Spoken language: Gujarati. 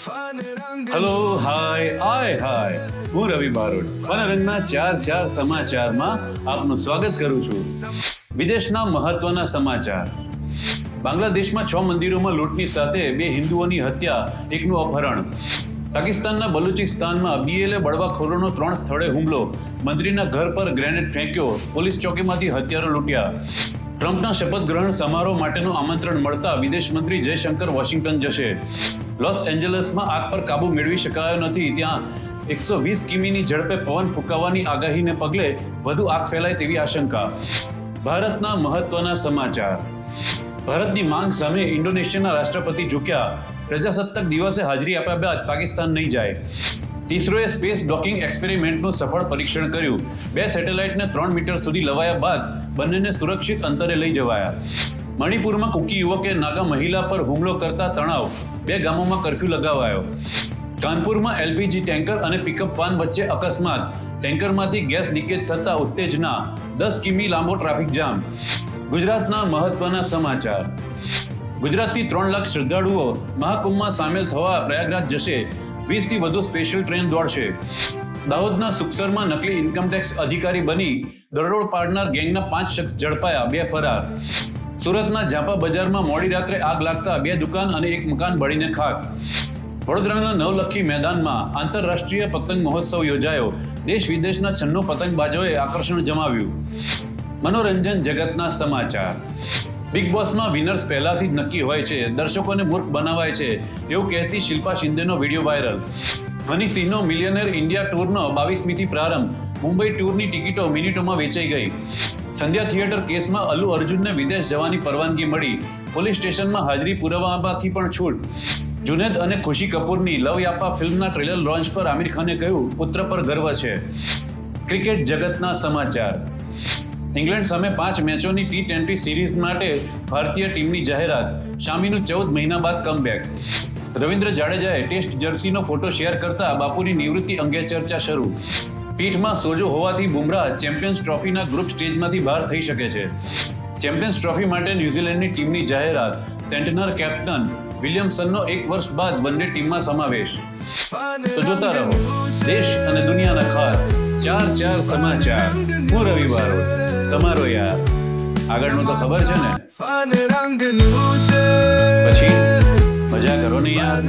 હેલો હાય આય હાય હું રવિ બારોટ. મનોરંજના ચાર ચાર સમાચારમાં આપનું સ્વાગત કરું છું. વિદેશના મહત્વના સમાચાર. બાંગ્લાદેશમાં છ મંદિરોમાં લૂંટની સાથે બે હિન્દુઓની હત્યા, એકનું અપહરણ. પાકિસ્તાનના બલુચિસ્તાનમાં બીએલએ બળવાખોરોનો ત્રણ સ્થળે હુમલો. મંત્રીના ઘર પર ગ્રેનેડ ફેંક્યો, પોલીસ ચોકીમાંથી હથિયારો લૂંટ્યા. ટ્રમ્પના શપથ ગ્રહણ સમારોહ માટેનું આમંત્રણ મળતા વિદેશ મંત્રી જયશંકર વોશિંગ્ટન જશે. લોસ એન્જલસમાં આગ પર કાબુ મેળવી શકાયો નથી. ત્યાં એકસો વીસ કિમીની ઝડપે પવન ફૂંકાવાની આગાહીને પગલે વધુ આગ ફેલાય તેવી આશંકા. ભારતના મહત્વના સમાચાર. ભારતની માંગ સામે ઇન્ડોનેશિયાના રાષ્ટ્રપતિ ઝૂક્યા. પ્રજાસત્તાક દિવસે હાજરી આપ્યા બાદ પાકિસ્તાન નહીં જાય. ઇસરોએ સ્પેસ ડોકિંગ એક્સપેરિમેન્ટનું સફળ પરીક્ષણ કર્યું. બે સેટેલાઇટને ત્રણ મીટર સુધી લવાયા બાદ બંનેને સુરક્ષિત અંતરે લઈ જવાયા. મણિપુરમાં કુકી યુવકે નાગા મહિલા પર હુમલો કરતા તણાવ. બે ગામોમાં કરફ્યુ લગાવાયો. કાનપુરમાં એલપીજી ટેન્કર અને પિકઅપ વાન વચ્ચે અકસ્માત. ટેન્કરમાંથી ગેસ લીકેજ થતા ઉત્તેજના. દસ કિમી લાંબો ટ્રાફિક જામ. ગુજરાતના મહત્વના સમાચાર. ગુજરાતથી ત્રણ લાખ શ્રદ્ધાળુઓ મહાકુંભમાં સામેલ થવા પ્રયાગરાજ જશે. વીસથી વધુ સ્પેશિયલ ટ્રેન દોડશે. દાહોદના સુખસરમાં નકલી ઇન્કમટેક્સ અધિકારી બની. દરોડ પાડનાર ગેંગના પાંચ શખ્સ ઝડપાયા. બે ફરાર. સુરતના ઝાપા બજારમાં મોડી રાત્રે આગ લાગતા બે દુકાન અને એક મકાન બળીને ખાક. વડોદરાના નવલખી મેદાનમાં આંતરરાષ્ટ્રીય પતંગ મહોત્સવ યોજાયો. દેશ વિદેશના છન્નું પતંગબાજોએ આકર્ષણ જમાવ્યું. મનોરંજન જગતના સમાચાર. બિગ બોસમાં વિનર્સ પહેલાથી જ નક્કી હોય છે, દર્શકોને મૂર્ખ બનાવાય છે, એવું કહેતી શિલ્પા શિંદેનો વીડિયો વાયરલ. હની સિંહનો મિલિયનર ઇન્ડિયા ટૂરનો બાવીસમીથી પ્રારંભ. મુંબઈ ટૂરની ટિકિટો મિનિટોમાં વેચાઈ ગઈ. સંધ્યા થિયેટર કેસમાં અલ્લુ અર્જુનને વિદેશ જવાની પરવાનગી મળી. પોલીસ સ્ટેશનમાં હાજરી પુરાવવાથી પણ છૂટ. જુનેદ અને ખુશી કપૂરની લવ યાપા ફિલ્મના ટ્રેલર લોન્ચ પર આમિર ખાને કહ્યું, પુત્ર પર ગર્વ છે. ક્રિકેટ જગતના સમાચાર. ઇંગ્લેન્ડ સામે પાંચ મેચોની ટી ટ્વેન્ટી સિરીઝ માટે ભારતીય ટીમની જાહેરાત. શામીનું ચૌદ મહિના બાદ કમબેક. રવિન્દ્ર જાડેજાએ ટેસ્ટ જર્સીનો ફોટો શેર કરતા બાપુની નિવૃત્તિ અંગે ચર્ચા શરૂ. પીઠમાં સોજો હોવાથી બુમરાહ ચેમ્પિયન્સ ટ્રોફીના ગ્રુપ સ્ટેજમાંથી બહાર થઈ શકે છે. ચેમ્પિયન્સ ટ્રોફી માટે ન્યૂઝીલેન્ડની ટીમની જાહેરાત સેન્ટનર કેપ્ટન વિલિયમસનનો એક વર્ષ બાદ બંને ટીમમાં સમાવેશ. તો જોતા રહો દેશ અને દુનિયાના ખાસ ચાર ચાર સમાચાર હું રવિ બારોટ તમારો યાર. આગળનું તો ખબર છે ને? પછી મજા કરો ને યાર.